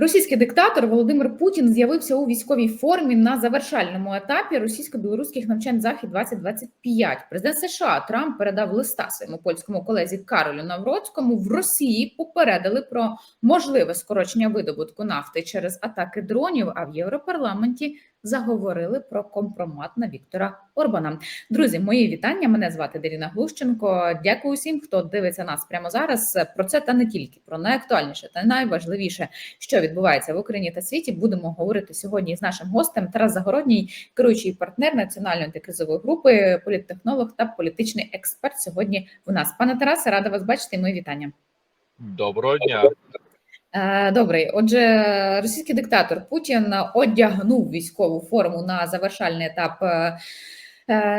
Російський диктатор Володимир Путін з'явився у військовій формі на завершальному етапі російсько-білоруських навчань захід 2025 Президент США Трамп передав листа своєму польському колезі Каролю Навроцькому. В Росії попередили про можливе скорочення видобутку нафти через атаки дронів. А в Європарламенті заговорили про компромат на Віктора Орбана. Друзі, мої вітання. Мене звати Даріна Глущенко. Дякую всім, хто дивиться нас прямо зараз. Про це та не тільки про найактуальніше та найважливіше, що відбувається в Україні та світі. Будемо говорити сьогодні з нашим гостем Тарас Загородній, керуючий партнер національної антикризової групи, політтехнолог та політичний експерт. Сьогодні у нас пане Тарасе, рада вас бачити. Мої вітання. Доброго дня. Е, Добрий, отже, російський диктатор Путін одягнув військову форму на завершальний етап е,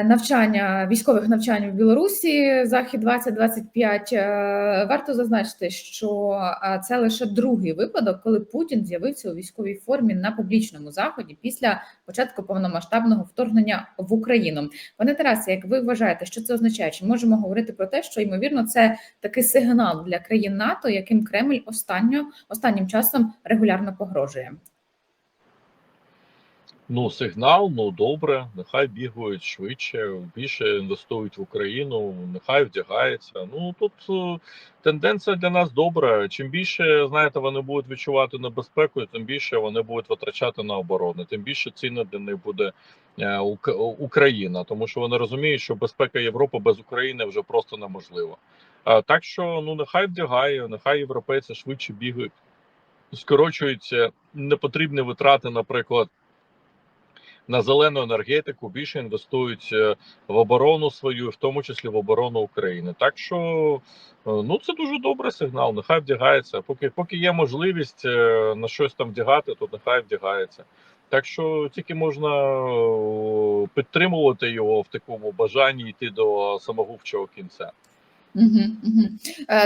навчання військових навчань в Білорусі. Захід 2025 Е, Варто зазначити, що е, це лише другий випадок, коли Путін з'явився у військовій формі на публічному заході після початку повномасштабного вторгнення в Україну. Пане Тарасе, як ви вважаєте, що це означає? Чи можемо говорити про те, що ймовірно це такий сигнал для країн НАТО, яким Кремль останньо останнім часом регулярно погрожує? Ну, сигнал, ну добре, нехай бігають швидше, більше інвестують в Україну, нехай вдягається. Ну тут е, тенденція для нас добра. Чим більше знаєте, вони будуть відчувати небезпеку, тим більше вони будуть витрачати на оборону, тим більше цінна для них буде е, Україна, тому що вони розуміють, що безпека Європи без України вже просто неможлива. А, так що ну нехай вдягає, нехай європейці швидше бігають, скорочуються непотрібні витрати, наприклад на зелену енергетику, більше інвестують е, в оборону свою, в тому числі в оборону України. Так що е, ну це дуже добрий сигнал. Нехай вдягається. Поки поки є можливість е, на щось там вдягати, то нехай вдягається. Так що тільки можна підтримувати його в такому бажанні йти до самогубчого кінця. Угу, угу.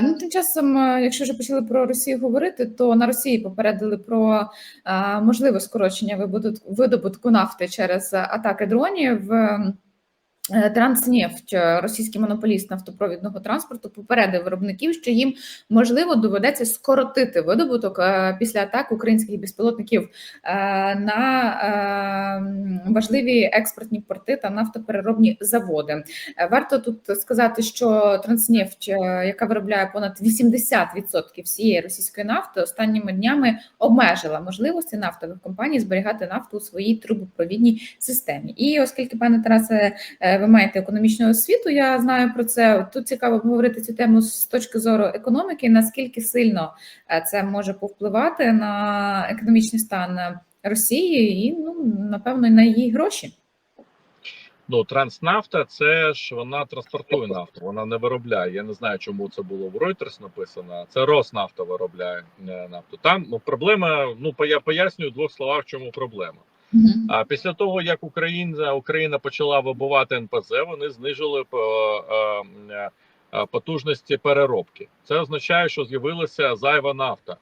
Ну, тим часом, е, якщо вже почали про Росію говорити, то на Росії попередили про е, можливе скорочення видобутку, видобутку нафти через атаки дронів. Е, Транснефть, е, російський монополіст нафтопровідного транспорту, попередив виробників, що їм можливо доведеться скоротити видобуток е, після атак українських безпілотників на важливі експортні порти та нафтопереробні заводи. Варто тут сказати, що Транснефть, яка виробляє понад 80% всієї російської нафти, останніми днями обмежила можливості нафтових компаній зберігати нафту у своїй трубопровідній системі. І оскільки пане Тарасе, ви маєте економічну освіту, я знаю про це. Тут цікаво обговорити цю тему з точки зору економіки. Наскільки сильно е, це може повпливати на економічний стан Росії і ну напевно на її гроші. Ну, Транснафта це ж вона транспортує нафту, вона не виробляє. Я не знаю, чому це було в Reuters написано. Це Роснафта виробляє е, нафту. Там ну, проблема. Ну я пояснюю в двох словах, чому проблема. А після того, як Україна Україна почала вибивати НПЗ, вони знижили е, е, е, потужності переробки. Це означає, що з'явилася зайва нафта,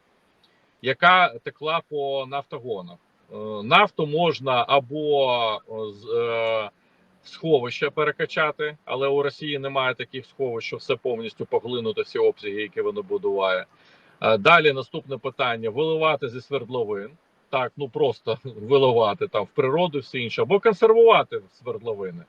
яка текла по нафтогонах. Нафту можна або з сховища перекачати, але у Росії немає таких сховищ, що все повністю поглинути всі обсяги, які воно будуває. Далі наступне питання: виливати зі свердловин. Так, ну просто виливати там в природу, все інше, або консервувати свердловини.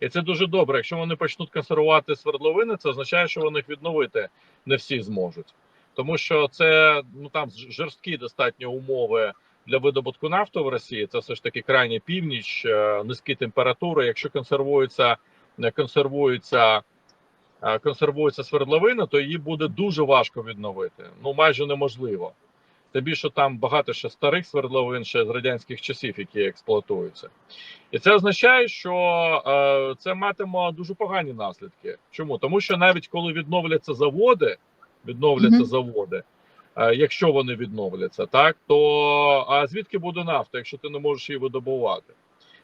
І це дуже добре. Якщо вони почнуть консервувати свердловини, це означає, що вони їх відновити не всі зможуть. Тому що це ну там жорсткі достатньо умови для видобутку нафти в Росії. Це все ж таки крайня північ, е, низькі температури. Якщо консервується, не консервується, е, консервується свердловина, то її буде дуже важко відновити. Ну майже неможливо. Тим більше там багато ще старих свердловин ще з радянських часів, які експлуатуються, і це означає, що е, це матиме дуже погані наслідки. Чому тому, що навіть коли відновляться заводи, відновляться Мгм. заводи, е, якщо вони відновляться, так то а звідки буде нафта, якщо ти не можеш її видобувати?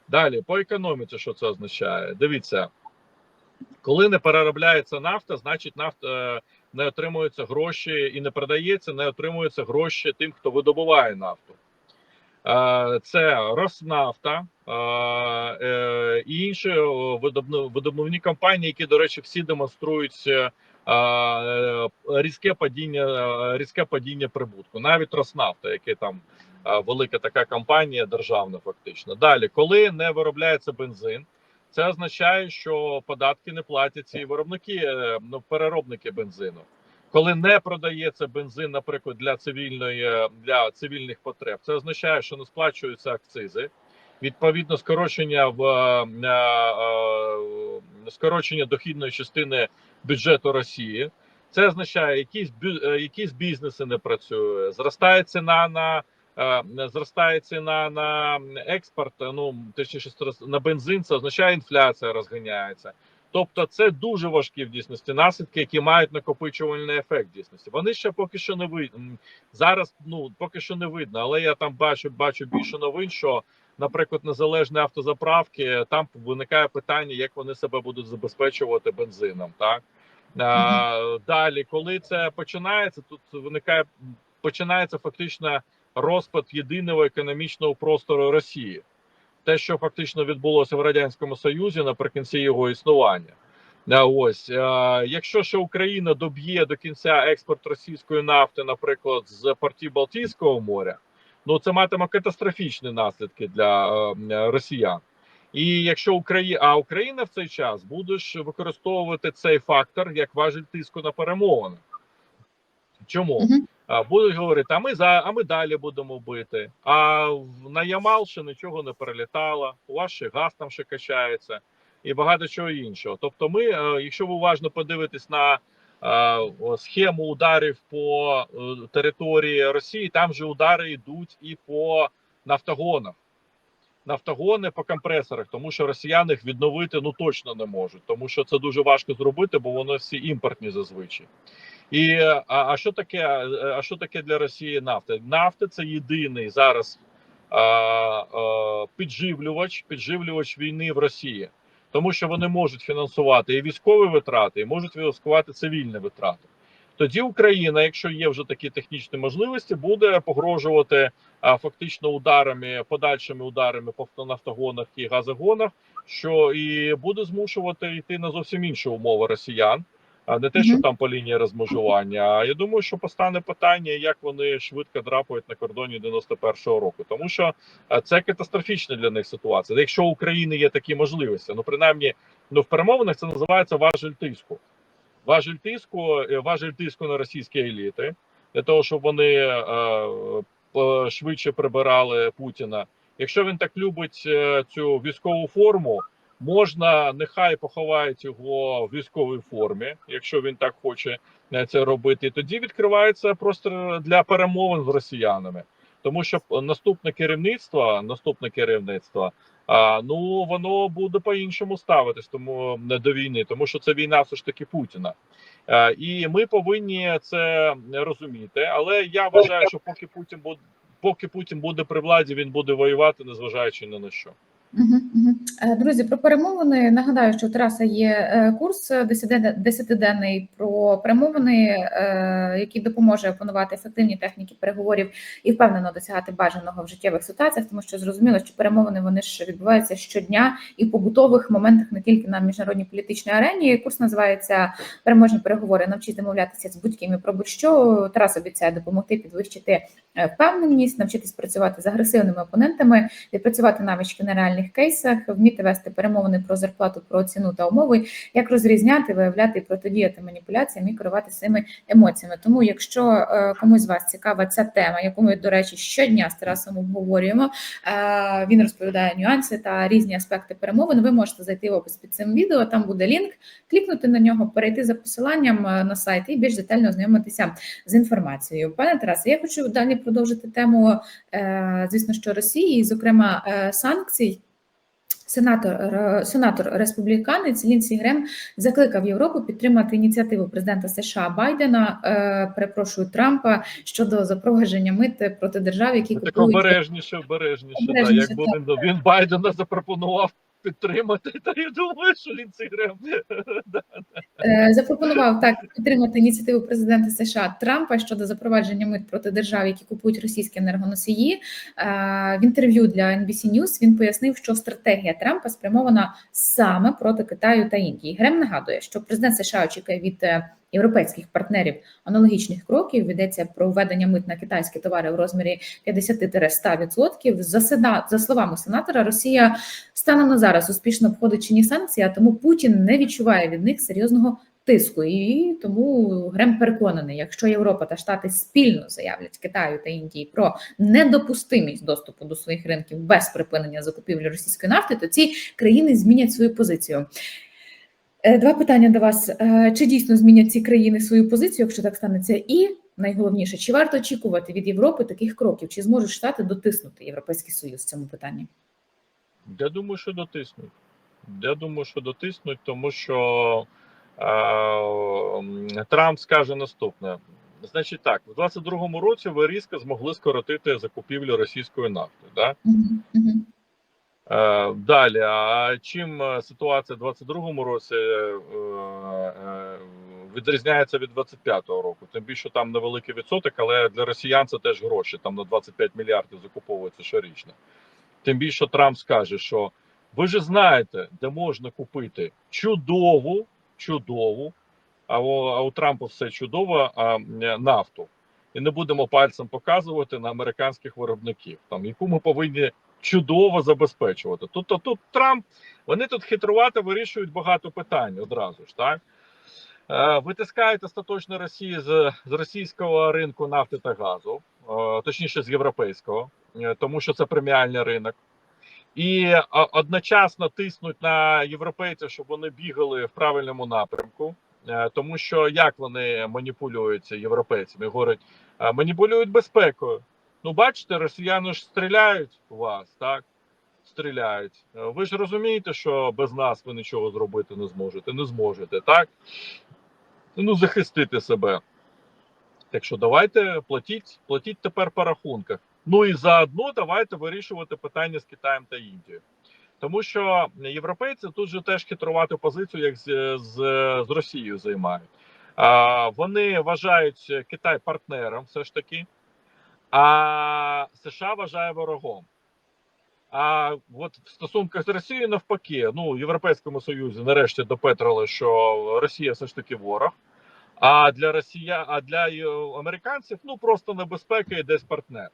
Далі по економіці, що це означає? Дивіться, коли не переробляється нафта, значить нафта е, не отримуються гроші і не продається, не отримуються гроші тим, хто видобуває нафту. Е, Це Роснафта е, е, і інші видобувні компанії, які, до речі, всі демонструють різке падіння, різке падіння прибутку, навіть Роснафта, яке там велика така компанія державна, фактично. Далі, коли не виробляється бензин, це означає, що податки не платять ці виробники, е, ну переробники бензину. Коли не продається бензин, наприклад, для цивільної е, для цивільних потреб, це означає, що не сплачуються акцизи. Відповідно, скорочення в е, скорочення дохідної частини бюджету Росії. Це означає, якісь якісь бізнеси не працює, зростає ціна на зростає ціна на експорт. Ну точніше на бензин, це означає інфляція розганяється. Тобто, це дуже важкі в дійсності наслідки, які мають накопичувальний ефект в дійсності. Вони ще поки що не видно. Зараз. Ну поки що не видно, але я там бачу, бачу більше новин, що, наприклад, незалежні автозаправки там виникає питання, як вони себе будуть забезпечувати бензином. Так а, далі, коли це починається, тут виникає починається фактично розпад єдиного економічного простору Росії те, що фактично відбулося в радянському Союзі наприкінці його існування. Ось якщо ще Україна доб'є до кінця експорт російської нафти, наприклад, з портів Балтійського моря, ну це матиме катастрофічні наслідки для е, росіян. І якщо Україна, а Україна в цей час буде використовувати цей фактор як важіль тиску на перемовини. Чому? Будуть говорити, а ми за а ми далі будемо бити. А на Ямал ще нічого не перелітало, у вас ще газ там ще качається і багато чого іншого. Тобто, ми, е, якщо ви уважно подивитесь на е, схему ударів по е, території Росії, там же удари йдуть і по нафтогонах. Нафтогони по компресорах, тому що росіяни їх відновити ну точно не можуть, тому що це дуже важко зробити, бо вони всі імпортні зазвичай. І а, а що таке? А що таке для Росії нафта? Нафта це єдиний зараз а, а, підживлювач, підживлювач війни в Росії, тому що вони можуть фінансувати і військові витрати, і можуть фінансувати цивільні витрати. Тоді Україна, якщо є вже такі технічні можливості, буде погрожувати а, фактично ударами, подальшими ударами по нафтогонах і газогонах, що і буде змушувати йти на зовсім інші умови росіян. А не те, що там по лінії розмежування. А я думаю, що постане питання, як вони швидко драпають на кордоні 91-го року, тому що це катастрофічна для них ситуація. Якщо у України є такі можливості, ну принаймні, ну в перемовинах це називається важель тиску. Важель тиску, е, важель тиску на російські еліти для того, щоб вони е, е, швидше прибирали Путіна. Якщо він так любить е, цю військову форму, можна нехай поховають його в військовій формі, якщо він так хоче е, це робити. Тоді відкривається простір для перемовин з росіянами, тому що наступне керівництво, наступне керівництво. А ну воно буде по-іншому ставитись, тому не до війни, тому що це війна все ж таки Путіна. Е, І ми повинні це розуміти. Але я вважаю, що поки Путін буде поки Путін буде при владі, він буде воювати, незважаючи ні на що. Е, Друзі, про перемовини нагадаю, що у Тараса є е, курс десятиденний про перемовини, е, який допоможе опанувати ефективні техніки переговорів і впевнено досягати бажаного в життєвих ситуаціях, тому що зрозуміло, що перемовини вони ж відбуваються щодня і в побутових моментах не тільки на міжнародній політичній арені. Курс називається переможні переговори. Навчіть домовлятися з будь-ким і про будь-що. Тарас обіцяє допомогти підвищити впевненість, навчитись працювати з агресивними опонентами, відпрацювати навички на реальних кейсах, вміти вести перемовини про зарплату, про ціну та умови, як розрізняти, виявляти і протидіяти маніпуляціям і керувати цими емоціями. Тому, якщо е, комусь з вас цікава ця тема, яку ми, до речі, щодня з Тарасом обговорюємо, е, він розповідає нюанси та різні аспекти перемовин. Ви можете зайти в опис під цим відео. Там буде лінк, клікнути на нього, перейти за посиланням е, на сайт і більш детально ознайомитися з інформацією. Пане Тарасе, я хочу далі продовжити тему, звісно, що Росії, зокрема санкцій. Сенатор сенатор республіканець Лінсі Грем закликав Європу підтримати ініціативу президента США Байдена, е, перепрошую Трампа щодо запровадження мит проти держав, які Так обережніше, обережніше, обережніше. Да, як буде він Байдена запропонував підтримати, та я думаю, що Лінці Грем. Е, запропонував так підтримати ініціативу президента США Трампа щодо запровадження мит проти держав, які купують російські енергоносії. Е, В інтерв'ю для NBC News він пояснив, що стратегія Трампа спрямована саме проти Китаю та Індії. Грем нагадує, що президент США очікує від е, європейських партнерів аналогічних кроків. Йдеться про введення мит на китайські товари в розмірі 50-100%. За, за словами сенатора, Росія станом на зараз успішно обходить чинні санкції, а тому Путін не відчуває від них серйозного тиску. І тому Грем переконаний, якщо Європа та Штати спільно заявлять Китаю та Індії про недопустимість доступу до своїх ринків без припинення закупівлі російської нафти, то ці країни змінять свою позицію. Е, Два питання до вас: Е, чи дійсно змінять ці країни свою позицію, якщо так станеться? І найголовніше, чи варто очікувати від Європи таких кроків? Чи зможуть штати дотиснути Європейський Союз в цьому питанні? Я думаю, що дотиснуть. Я думаю, що дотиснуть, тому що е, Трамп скаже наступне. Значить, так, в 22-му році ви різко змогли скоротити закупівлю російської нафти. Да? Мгм, мгм. Е, далі, а чим е, ситуація в 22-му році е, відрізняється від 25-го року? Тим більше там невеликий відсоток, але для росіян це теж гроші. Там на 25 мільярдів закуповується щорічно. Тим більше Трамп скаже, що ви ж знаєте, де можна купити чудову, чудову, а у, а у Трампа все чудово, а нафту. І не будемо пальцем показувати на американських виробників, там яку ми повинні чудово забезпечувати. Тобто тут Трамп, вони тут хитрувати вирішують багато питань одразу ж, так? Е, Витискають остаточно Росії з, з російського ринку нафти та газу, е, точніше з європейського, е, тому що це преміальний ринок. І одночасно тиснуть на європейців, щоб вони бігали в правильному напрямку. Тому що як вони маніпулюються європейцями? Говорять, маніпулюють безпекою. Ну, бачите, росіяни ж стріляють у вас, так? Стріляють. Е, Ви ж розумієте, що без нас ви нічого зробити не зможете, не зможете, так? Ну, захистити себе. Так що давайте платіть, платіть тепер по рахунках. Ну і заодно давайте вирішувати питання з Китаєм та Індією. Тому що європейці тут же теж хитрувати позицію, як з, з, з Росією займають. А, вони вважають Китай партнером, все ж таки, а США вважає ворогом. А от в стосунках з Росією навпаки, ну в Європейському Союзі нарешті допетрили, що Росія все ж таки ворог. А для Росія, а для е, американців ну просто небезпека і десь партнер.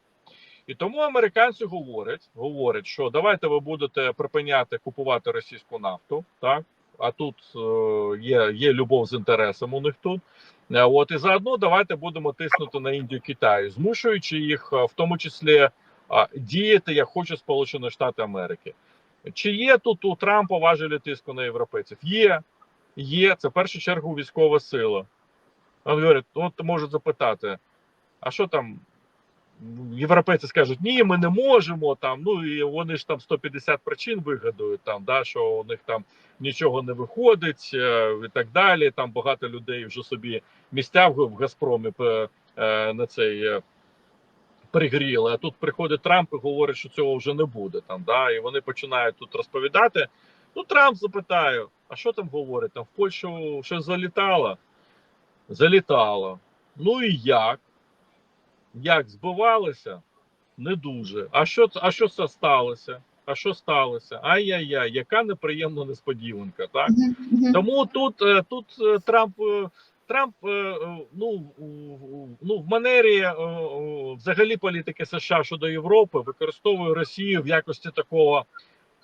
І тому американці говорять, говорять, що давайте ви будете припиняти купувати російську нафту, так а тут е, є, є любов з інтересом у них тут. Е, От і заодно давайте будемо тиснути на Індію Китаю, змушуючи їх, е, в тому числі, діяти як хочуть Сполучені Штати Америки. Чи є тут у Трампа важелі тиску на європейців? Є, є. Це в першу чергу військова сила. Вони говорять, от можуть запитати, а що там? Європейці скажуть, ні, ми не можемо там. Ну і вони ж там 150 причин вигадують, там, да, що у них там нічого не виходить е, і так далі. Там багато людей вже собі місця в Газпромі е, на цей е, пригріли. А тут приходить Трамп і говорить, що цього вже не буде. Там, да, і вони починають тут розповідати. Ну, Трамп запитає, а що там говорить? Там в Польщу щось залітало? Залітало. Ну і як? Як збивалися? Не дуже. А що а що це сталося? А що сталося? Ай-яй-яй, яка неприємна несподіванка, так? Тому тут, е, тут е, Трамп, е, Трамп, ну, ну в манері взагалі політики США щодо Європи використовує Росію в якості такого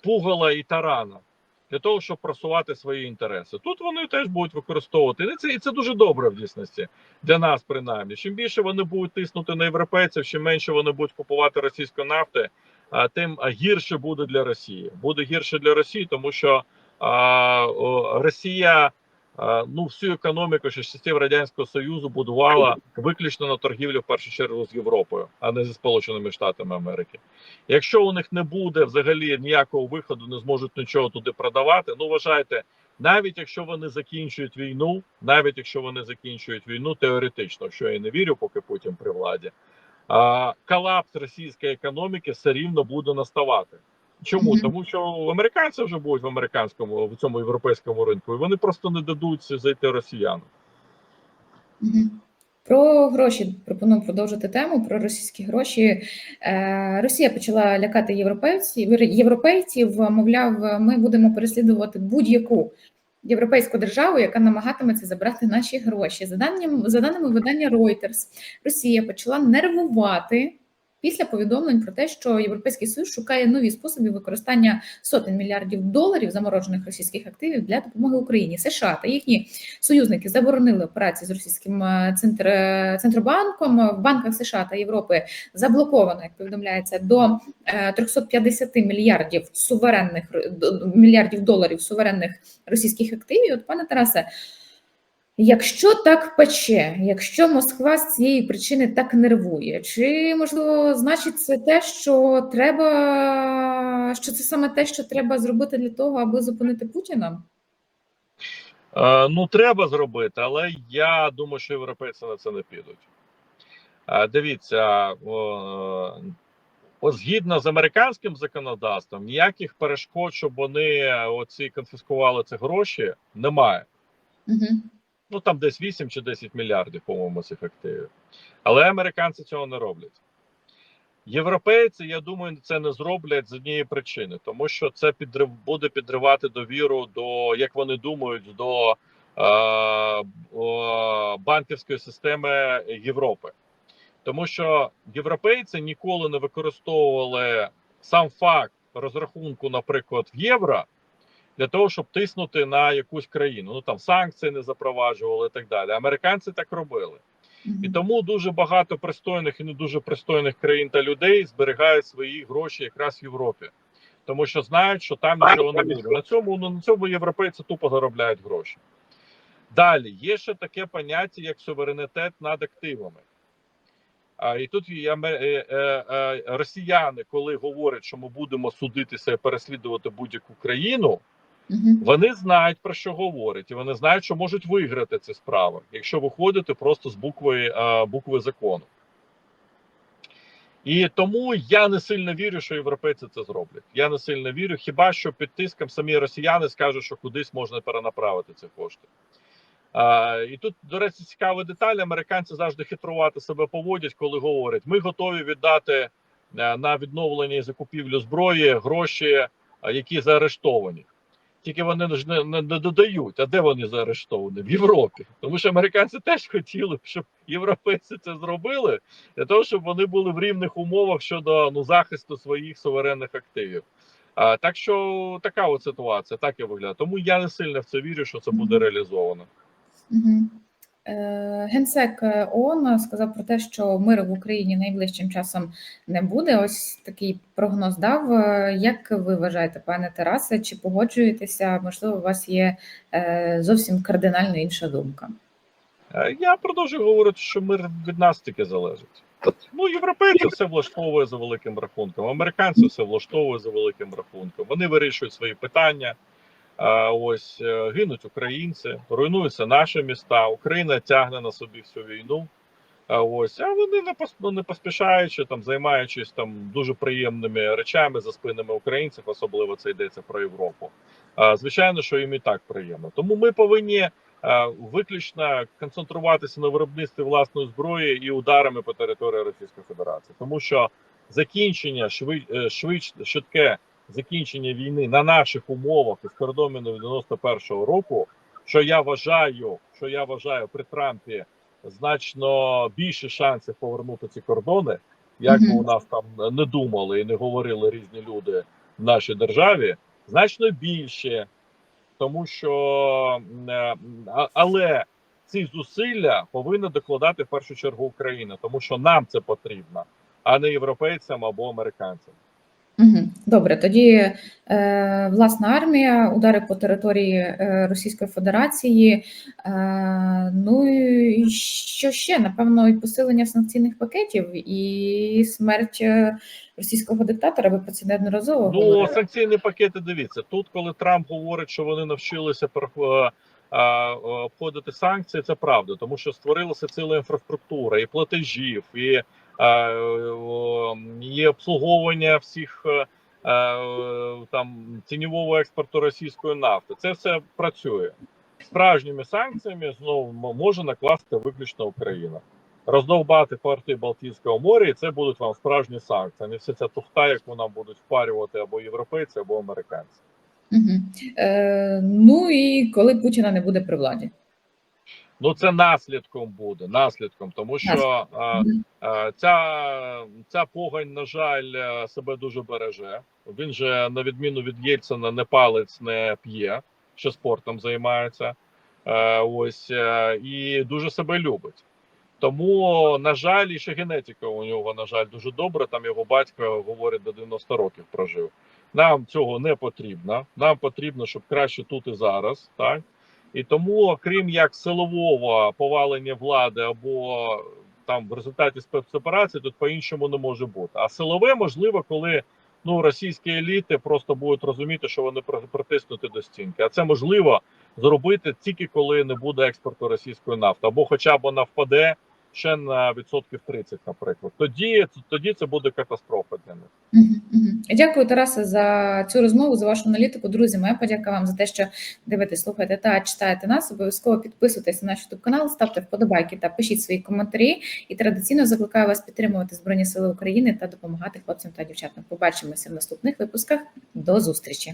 пугала і тарана для того, щоб просувати свої інтереси. Тут вони теж будуть використовувати. І це, і це дуже добре в дійсності для нас, принаймні. Чим більше вони будуть тиснути на європейців, чим менше вони будуть купувати російської нафти, тим гірше буде для Росії. Буде гірше для Росії, тому що а, Росія. Ну, всю економіку ще часів радянського союзу будувала виключно на торгівлю в першу чергу з Європою, а не зі Сполученими Штатами Америки. Якщо у них не буде взагалі ніякого виходу, не зможуть нічого туди продавати. Ну вважайте, навіть якщо вони закінчують війну, навіть якщо вони закінчують війну, теоретично, що я не вірю, поки Путін при владі, а, колапс російської економіки все рівно буде наставати. Чому? Мгм. Тому що американці вже будуть в американському в цьому європейському ринку, і вони просто не дадуть зайти росіянам. Мгм. Про гроші пропоную продовжити тему про російські гроші. Е, Росія почала лякати європейців, європейців. Мовляв, ми будемо переслідувати будь-яку європейську державу, яка намагатиметься забрати наші гроші. За даними, за даними видання Reuters, Росія почала нервувати після повідомлень про те, що Європейський Союз шукає нові способи використання сотень мільярдів доларів заморожених російських активів для допомоги Україні. США та їхні союзники заборонили операції з російським е, центр, е, центробанком. В банках США та Європи заблоковано, як повідомляється, до е, 350 мільярдів суверенних мільярдів доларів суверенних російських активів. От, пане Тарасе, якщо так пече, якщо Москва з цієї причини так нервує, чи можливо значить це те, що треба, що це саме те, що треба зробити для того, аби зупинити Путіна? Е, ну, треба зробити, але я думаю, що європейці на це не підуть. Е, дивіться, о, о, згідно з американським законодавством, ніяких перешкод, щоб вони оці конфіскували ці гроші, немає. Угу. Ну там десь 8 чи 10 мільярдів, по-моєму, цих активів. Але американці цього не роблять. Європейці, я думаю, це не зроблять з однієї причини, тому що це підрив буде підривати довіру до, як вони думають, до е, о, банківської системи Європи. Тому що європейці ніколи не використовували сам факт розрахунку, наприклад, в євро для того, щоб тиснути на якусь країну. Ну там санкції не запроваджували і так далі. Американці так робили. І тому дуже багато пристойних і не дуже пристойних країн та людей зберігають свої гроші якраз в Європі, тому що знають, що там нічого не буде. На цьому ну, на цьому європейці тупо заробляють гроші. Далі є ще таке поняття, як суверенітет над активами. А і тут і е, е, е, росіяни, коли говорять, що ми будемо судитися і переслідувати будь-яку країну, Угу. вони знають про що говорять, і вони знають, що можуть виграти ці справи, якщо виходити просто з букви, е, букви закону. І тому я не сильно вірю, що європейці це зроблять. Я не сильно вірю, хіба що під тиском самі росіяни скажуть, що кудись можна перенаправити ці кошти. А, і тут, до речі, цікава деталь. Американці завжди хитрувати себе поводять, коли говорять: ми готові віддати е, на відновлення і закупівлю зброї гроші, е, які заарештовані. Тільки вони ж не, не, не додають, а де вони заарештовані? В Європі. Тому що американці теж хотіли, б, щоб європейці це зробили, для того, щоб вони були в рівних умовах щодо ну, захисту своїх суверенних активів. А, так що така от ситуація, так і виглядає. Тому я не сильно в це вірю, що це буде реалізовано. Угу. Генсек е, ООН сказав про те, що миру в Україні найближчим часом не буде. Ось такий прогноз дав. Е, Як ви вважаєте, пане Тарасе, чи погоджуєтеся? Можливо, у вас є е, зовсім кардинально інша думка? Е, Я продовжую говорити, що мир від нас тільки залежить. Ну, європейці все влаштовує за великим рахунком, американці все влаштовує за великим рахунком. Вони вирішують свої питання. Ось е, гинуть українці, руйнуються наші міста. Україна тягне на собі всю війну. Ось а вони не ну, не поспішаючи там, займаючись там дуже приємними речами за спинами українців, особливо це йдеться про Європу. Звичайно, що їм і так приємно. Тому ми повинні виключно концентруватися на виробництві власної зброї і ударами по території Російської Федерації, тому що закінчення е, швидш, швидке закінчення війни на наших умовах із кордону 91-го року, що я вважаю, що я вважаю при Трампі значно більше шансів повернути ці кордони, як би Мгм. у нас там не думали і не говорили різні люди в нашій державі, значно більше, тому що е, але ці зусилля повинна докладати в першу чергу Україна, тому що нам це потрібно, а не європейцям або американцям. Угу. Добре, тоді е, власна армія, удари по території е, Російської Федерації. Е, ну і що ще? Напевно, і посилення санкційних пакетів, і смерть е, російського диктатора. Ви про це неодноразово Ну, говорили. санкційні пакети, дивіться, тут, коли Трамп говорить, що вони навчилися е, обходити санкції, це правда, тому що створилася ціла інфраструктура і платежів, і, е, і обслуговування всіх е, е, там тіньового експорту російської нафти. Це все працює. Справжніми санкціями знову може накласти виключно Україна. Роздовбати порти Балтійського моря, і це будуть вам справжні санкції, не вся ця туфта, яку нам будуть впарювати або європейці, або американці. Угу. Е, ну і коли Путіна не буде при владі. Ну це наслідком буде, наслідком, тому що а, а, ця, ця погань, на жаль, е, себе дуже береже. Він же, на відміну від Єльцина, не палець, не п'є, що спортом займається. Е, ось е, і дуже себе любить. Тому, на жаль, і ще генетика у нього, на жаль, дуже добра. Там його батько говорить до 90 років прожив. Нам цього не потрібно. Нам потрібно, щоб краще тут і зараз, так і тому, крім як силового повалення влади або там в результаті спецоперації, тут по-іншому не може бути. А силове можливо, коли ну російські еліти просто будуть розуміти, що вони при- притиснуті до стінки. А це можливо зробити тільки коли не буде експорту російської нафти, або хоча б вона впаде ще на відсотків 30, наприклад. Тоді тоді це буде катастрофа для них. Дякую, Тарасе, за цю розмову, за вашу аналітику. Друзі, моя подяка вам за те, що дивитесь, слухаєте та читаєте нас. Обов'язково підписуйтесь на наш YouTube канал, ставте вподобайки та пишіть свої коментарі. І традиційно закликаю вас підтримувати Збройні Сили України та допомагати хлопцям та дівчатам. Побачимося в наступних випусках. До зустрічі!